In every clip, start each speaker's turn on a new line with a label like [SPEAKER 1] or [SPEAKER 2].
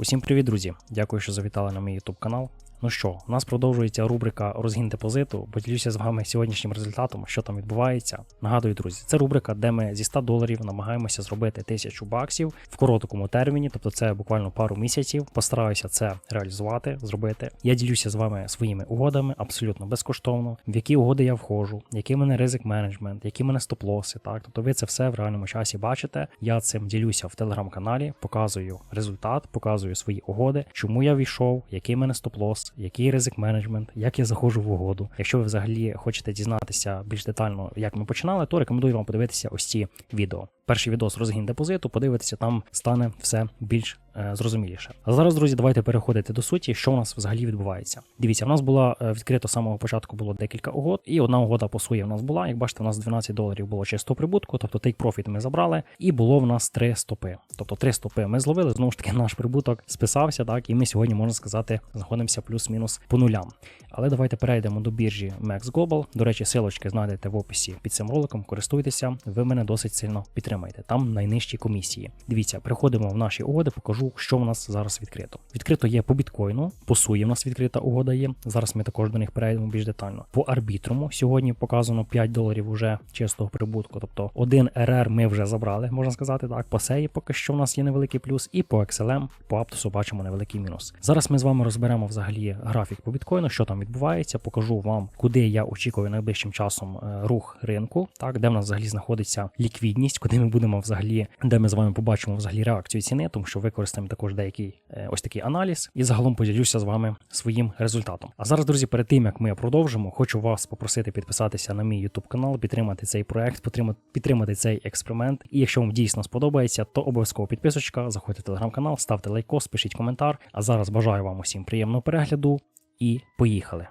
[SPEAKER 1] Усім привіт, друзі! Дякую, що завітали на мій YouTube канал. Ну що, у нас продовжується рубрика Розгін депозиту. Поділюся з вами сьогоднішнім результатом, що там відбувається. Нагадую, друзі, це рубрика, де ми зі 100 доларів намагаємося зробити 1000 баксів в короткому терміні, тобто це буквально пару місяців. Постараюся це реалізувати, зробити. Я ділюся з вами своїми угодами абсолютно безкоштовно, в які угоди я входжу, який мене ризик менеджмент, які мене стоп-лоси. Так, тобто ви це все в реальному часі бачите. Я цим ділюся в телеграм-каналі, показую результат, показую свої угоди, чому я війшов, який мене стоп-лос який ризик менеджмент, як я заходжу в угоду. Якщо ви взагалі хочете дізнатися більш детально, як ми починали, то рекомендую вам подивитися ось ці відео. Перший відос розгін депозиту, подивитися, там стане все більш е, зрозуміліше. А зараз, друзі, давайте переходити до суті, що у нас взагалі відбувається. Дивіться, в нас була е, відкрито з самого початку було декілька угод, і одна угода по суї в нас була. Як бачите, у нас 12 доларів було чисто прибутку, тобто take profit ми забрали, і було в нас три стопи. Тобто три стопи ми зловили. Знову ж таки, наш прибуток списався, так і ми сьогодні можна сказати знаходимося плюс-мінус по нулям. Але давайте перейдемо до біржі Max Global. До речі, силочки знайдете в описі під цим роликом. Користуйтеся, ви мене досить сильно підтримаєте. Там найнижчі комісії. Дивіться, приходимо в наші угоди, покажу, що в нас зараз відкрито. Відкрито є по біткоїну, по суї в нас відкрита угода є. Зараз ми також до них перейдемо більш детально. По арбітруму сьогодні показано 5 доларів уже чистого прибутку. Тобто один РР ми вже забрали, можна сказати так. По сеї поки що в нас є невеликий плюс, і по XLM, по Аптосу бачимо невеликий мінус. Зараз ми з вами розберемо взагалі графік по біткоїну, що там відбувається. Покажу вам, куди я очікую найближчим часом е, рух ринку, так де в нас взагалі знаходиться ліквідність, куди ми будемо взагалі, де ми з вами побачимо взагалі реакцію ціни, тому що використаємо також деякий е, ось такий аналіз, і загалом поділюся з вами своїм результатом. А зараз, друзі, перед тим як ми продовжимо, хочу вас попросити підписатися на мій YouTube канал, підтримати цей проект, підтримати, цей експеримент. І якщо вам дійсно сподобається, то обов'язково підписочка, заходьте в телеграм-канал, ставте лайкос, пишіть коментар. А зараз бажаю вам усім приємного перегляду і поїхали.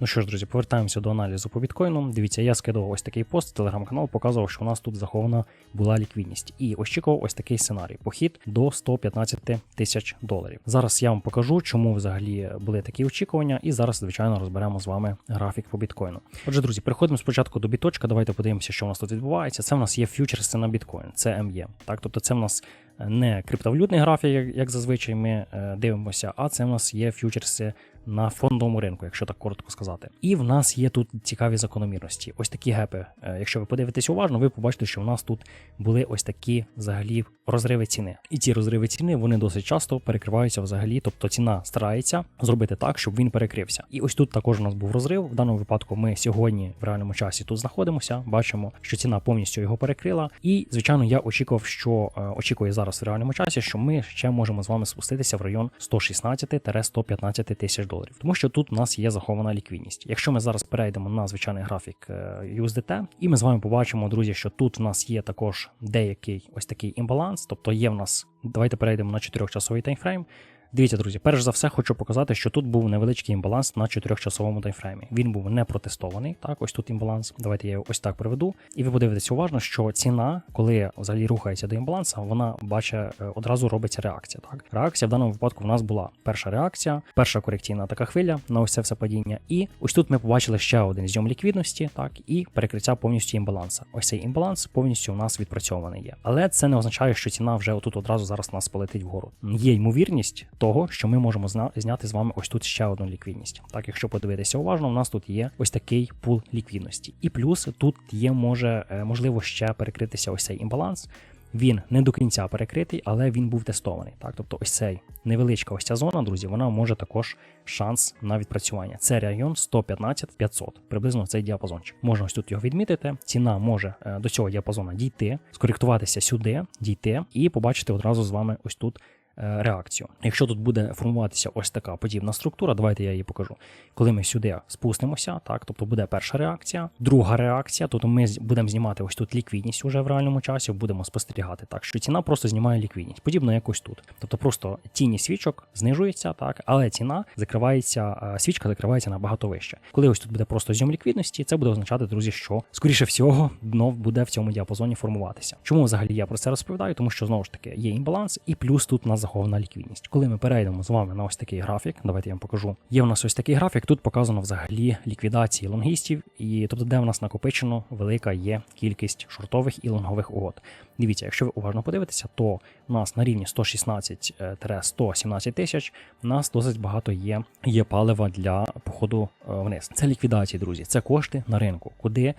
[SPEAKER 1] Ну що ж, друзі, повертаємося до аналізу по біткоїну. Дивіться, я скидував ось такий пост, телеграм-канал показував, що у нас тут захована була ліквідність. І очікував ось такий сценарій: похід до 115 тисяч доларів. Зараз я вам покажу, чому взагалі були такі очікування, і зараз, звичайно, розберемо з вами графік по біткоїну. Отже, друзі, переходимо спочатку до біточка. Давайте подивимося, що у нас тут відбувається. Це в нас є фьючерси на біткоін, це МЄ. Так, тобто це в нас не криптовалютний графік, як, зазвичай ми е, дивимося, а це в нас є фьючерси на фондовому ринку, якщо так коротко сказати. І в нас є тут цікаві закономірності. Ось такі гепи. Е, Якщо ви подивитесь уважно, ви побачите, що в нас тут були ось такі взагалі розриви ціни. І ці розриви ціни вони досить часто перекриваються взагалі. Тобто ціна старається зробити так, щоб він перекрився. І ось тут також у нас був розрив. В даному випадку ми сьогодні в реальному часі тут знаходимося. Бачимо, що ціна повністю його перекрила. І звичайно, я очікував, що е, очікує зараз в реальному часі, що ми ще можемо з вами спуститися в район 116-115 тисяч тому що тут у нас є захована ліквідність. Якщо ми зараз перейдемо на звичайний графік е, USDT, і ми з вами побачимо, друзі, що тут в нас є також деякий ось такий імбаланс, тобто є в нас. Давайте перейдемо на 4-часовий таймфрейм. Дивіться, друзі, перш за все хочу показати, що тут був невеличкий імбаланс на 4-часовому таймфреймі. Він був не протестований. Так, ось тут імбаланс. Давайте я його ось так приведу. І ви подивитеся уважно, що ціна, коли взагалі рухається до імбаланса, вона бачить е, одразу робиться реакція. Так, реакція в даному випадку в нас була перша реакція, перша корекційна така хвиля на ось це все падіння. І ось тут ми побачили ще один зйом ліквідності, так і перекриття повністю імбаланса. Ось цей імбаланс повністю у нас відпрацьований є. Але це не означає, що ціна вже отут одразу зараз нас полетить вгору. Є ймовірність того, що ми можемо зняти з вами ось тут ще одну ліквідність. Так, якщо подивитися уважно, у нас тут є ось такий пул ліквідності. І плюс тут є може е, можливо ще перекритися ось цей імбаланс. Він не до кінця перекритий, але він був тестований. Так, тобто, ось цей невеличка ось ця зона, друзі, вона може також шанс на відпрацювання. Це район 115-500, приблизно цей діапазончик. Можна ось тут його відмітити. Ціна може е, до цього діапазону дійти, скоректуватися сюди, дійти і побачити одразу з вами ось тут. Е, Реакцію. Якщо тут буде формуватися ось така подібна структура, давайте я її покажу. Коли ми сюди спустимося, так, тобто буде перша реакція, друга реакція, тобто ми будемо знімати ось тут ліквідність уже в реальному часі, будемо спостерігати так, що ціна просто знімає ліквідність, подібно як ось тут. Тобто просто тіні свічок знижується, так, але ціна закривається, е, свічка закривається набагато вище. Коли ось тут буде просто зйом ліквідності, це буде означати, друзі, що скоріше всього дно буде в цьому діапазоні формуватися. Чому взагалі я про це розповідаю? Тому що знову ж таки є імбаланс, і плюс тут у нас захована ліквідність. Коли ми перейдемо з вами на ось такий графік, давайте я вам покажу. Є в нас ось такий графік. Тут показано взагалі ліквідації лонгістів, і тобто, де в нас накопичено велика є кількість шортових і лонгових угод. Дивіться, якщо ви уважно подивитеся, то у нас на рівні 116-117 тисяч у нас досить багато є, є палива для походу е, вниз. Це ліквідації, друзі. Це кошти на ринку, куди.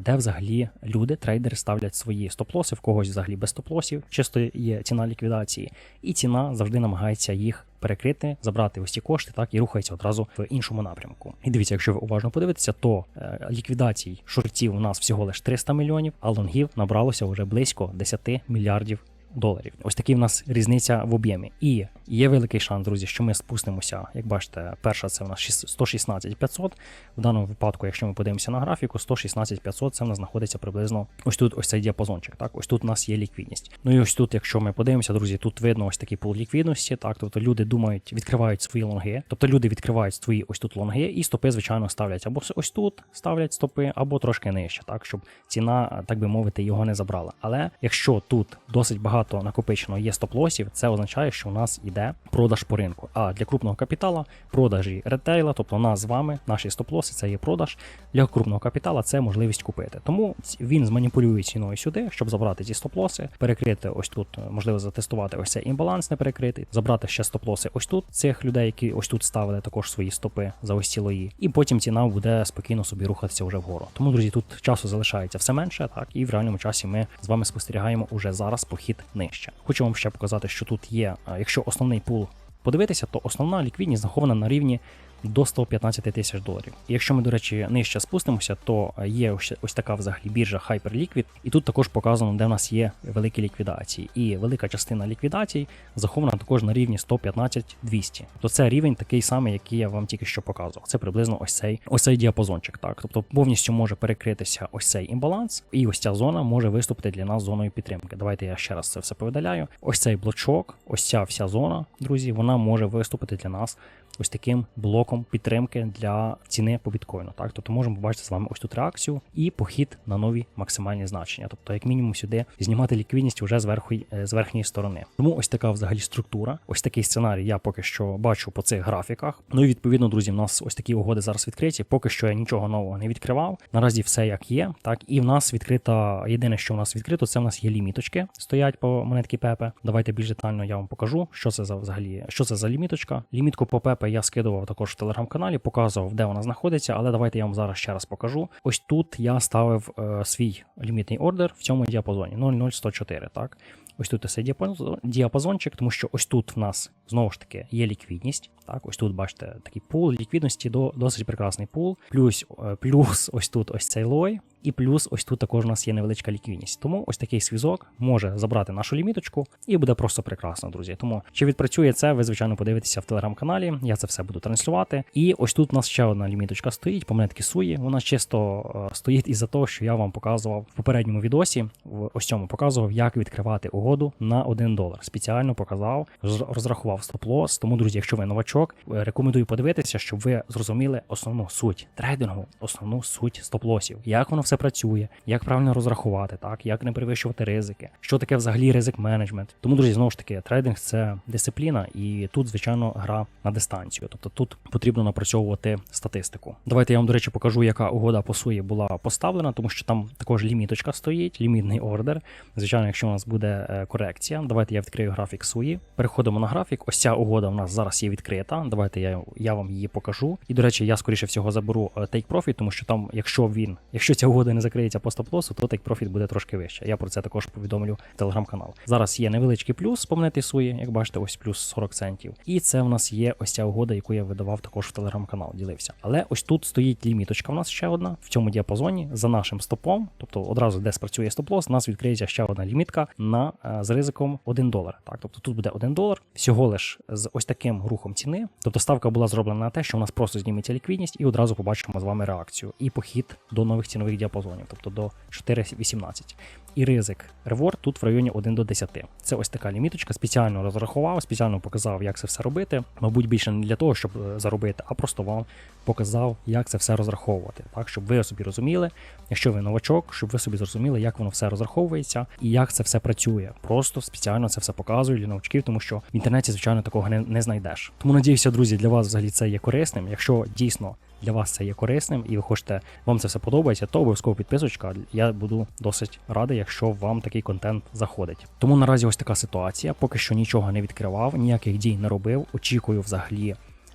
[SPEAKER 1] Де взагалі люди, трейдери ставлять свої стоп-лоси, в когось взагалі без стоп-лосів, чисто є ціна ліквідації, і ціна завжди намагається їх перекрити, забрати ось ці кошти, так і рухається одразу в іншому напрямку. І дивіться, якщо ви уважно подивитеся, то е, ліквідацій шортів у нас всього лише 300 мільйонів, а лонгів набралося вже близько 10 мільярдів доларів. Ось такі в нас різниця в об'ємі. І є великий шанс, друзі, що ми спустимося. Як бачите, перша це в нас 116 500. В даному випадку, якщо ми подивимося на графіку, 116 500 це в нас знаходиться приблизно ось тут, ось цей діапазончик. Так, ось тут у нас є ліквідність. Ну і ось тут, якщо ми подивимося, друзі, тут видно ось такий пул ліквідності. Так, тобто люди думають, відкривають свої лонги. Тобто люди відкривають свої ось тут лонги, і стопи, звичайно, ставлять або ось тут ставлять стопи, або трошки нижче, так щоб ціна, так би мовити, його не забрала. Але якщо тут досить багато накопичено є стоп-лосів, це означає, що у нас йде продаж по ринку. А для крупного капітала продажі ретейла, тобто нас з вами, наші стоп-лоси, це є продаж. Для крупного капітала це можливість купити. Тому він зманіпулює ціною сюди, щоб забрати ці стоп-лоси, перекрити ось тут, можливо, затестувати ось цей імбаланс не перекритий, забрати ще стоп-лоси ось тут цих людей, які ось тут ставили також свої стопи за ось ці лої. І потім ціна буде спокійно собі рухатися вже вгору. Тому, друзі, тут часу залишається все менше, так і в реальному часі ми з вами спостерігаємо уже зараз похід нижче. Хочу вам ще показати, що тут є, якщо основний пул подивитися, то основна ліквідність захована на рівні до 115 тисяч доларів. Якщо ми, до речі, нижче спустимося, то є ось, така взагалі біржа Hyperliquid, і тут також показано, де в нас є великі ліквідації. І велика частина ліквідацій захована також на рівні 115-200. То це рівень такий самий, який я вам тільки що показував. Це приблизно ось цей ось цей діапазончик. Так, тобто повністю може перекритися ось цей імбаланс, і ось ця зона може виступити для нас зоною підтримки. Давайте я ще раз це все повидаляю. Ось цей блочок, ось ця вся зона, друзі, вона може виступити для нас ось таким блоком підтримки для ціни по біткоїну. Так, тобто можемо побачити з вами ось тут реакцію і похід на нові максимальні значення. Тобто, як мінімум, сюди знімати ліквідність вже зверху е, з верхньої сторони. Тому ось така взагалі структура. Ось такий сценарій я поки що бачу по цих графіках. Ну і відповідно, друзі, в нас ось такі угоди зараз відкриті. Поки що я нічого нового не відкривав. Наразі все як є. Так, і в нас відкрита. Єдине, що в нас відкрито, це в нас є ліміточки. Стоять по монетки Пепе. Давайте більш детально я вам покажу, що це за взагалі, що це за ліміточка. Лімітку по Пепе я скидував також в телеграм-каналі, показував, де вона знаходиться, але давайте я вам зараз ще раз покажу. Ось тут я ставив е, свій лімітний ордер в цьому діапазоні 00104. Так, ось тут цей діапазончик, тому що ось тут в нас знову ж таки є ліквідність. Так, ось тут бачите такий пул ліквідності, до досить прекрасний пул. Плюс, е, плюс ось тут ось цей лой. І плюс ось тут також у нас є невеличка ліквідність. Тому ось такий свізок може забрати нашу ліміточку і буде просто прекрасно, друзі. Тому чи відпрацює це, ви звичайно подивитеся в телеграм-каналі. Я це все буду транслювати. І ось тут у нас ще одна ліміточка стоїть, по монетки суї. Вона чисто е, стоїть із-за того, що я вам показував в попередньому відосі. В ось цьому показував, як відкривати угоду на 1 долар. Спеціально показав, розрахував стоп-лосс. Тому, друзі, якщо ви новачок, е, рекомендую подивитися, щоб ви зрозуміли основну суть трейдингу, основну суть стоп-лосів, як воно все працює, як правильно розрахувати, так як не перевищувати ризики, що таке взагалі ризик менеджмент. Тому, друзі, знову ж таки, трейдинг це дисципліна, і тут, звичайно, гра на дистанцію. Тобто тут потрібно напрацьовувати статистику. Давайте я вам, до речі, покажу, яка угода по суї була поставлена, тому що там також ліміточка стоїть, лімітний ордер. Звичайно, якщо у нас буде е, корекція, давайте я відкрию графік суї. Переходимо на графік. Ось ця угода у нас зараз є відкрита. Давайте я, я вам її покажу. І до речі, я скоріше всього заберу е, take profit, тому що там, якщо він, якщо ця угода не закриється по стоп-лосу, то take profit буде трошки вище. Я про це також повідомлю в телеграм-канал. Зараз є невеличкий плюс по монеті суї, як бачите, ось плюс 40 центів. І це в нас є ось ця угода, яку я видавав також в телеграм-канал, ділився. Але ось тут стоїть ліміточка. У нас ще одна в цьому діапазоні за нашим стопом, тобто одразу де спрацює стоп-лосс, у нас відкриється ще одна лімітка на е, з ризиком 1 долар. Так, тобто тут буде 1 долар, всього лиш з ось таким рухом ціни. Тобто ставка була зроблена на те, що у нас просто зніметься ліквідність, і одразу побачимо з вами реакцію і похід до нових цінових діапазонів. Діапазонів, тобто до 4,18. І ризик реворд тут в районі 1 до 10. Це ось така ліміточка. Спеціально розрахував, спеціально показав, як це все робити. Мабуть, більше не для того, щоб е, заробити, а просто вам показав, як це все розраховувати. Так, щоб ви собі розуміли, якщо ви новачок, щоб ви собі зрозуміли, як воно все розраховується і як це все працює. Просто спеціально це все показую для новачків, тому що в інтернеті, звичайно, такого не, не знайдеш. Тому надіюся, друзі, для вас взагалі це є корисним. Якщо дійсно для вас це є корисним і ви хочете, вам це все подобається, то обов'язково підписочка. Я буду досить радий, якщо вам такий контент заходить. Тому наразі ось така ситуація. Поки що нічого не відкривав, ніяких дій не робив. Очікую взагалі.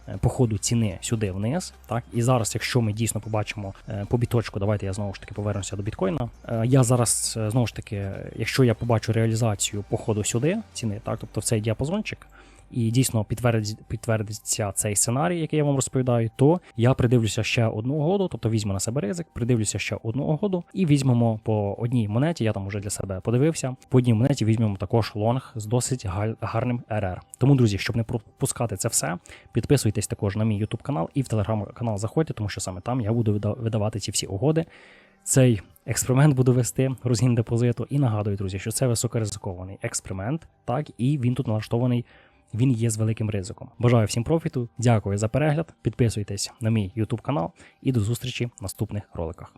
[SPEAKER 1] е, По ходу ціни сюди вниз, так і зараз, якщо ми дійсно побачимо е, по біточку, давайте я знову ж таки повернуся до біткоїна. Е, Я зараз знову ж таки, якщо я побачу реалізацію по ходу сюди ціни, так тобто в цей діапазончик, і дійсно підтвердить, підтвердиться цей сценарій, який я вам розповідаю, то я придивлюся ще одну угоду, тобто візьму на себе ризик, придивлюся ще одну угоду, і візьмемо по одній монеті. Я там вже для себе подивився. По одній монеті візьмемо також лонг з досить гарним РР. Тому, друзі, щоб не пропускати це все, підписуйтесь також на мій YouTube канал і в телеграм-канал заходьте, тому що саме там я буду вида- видавати ці всі угоди. Цей експеримент буду вести розгін депозиту. І нагадую, друзі, що це високоризикований експеримент, так і він тут налаштований. Він є з великим ризиком. Бажаю всім профіту. Дякую за перегляд. Підписуйтесь на мій YouTube канал і до зустрічі в наступних роликах.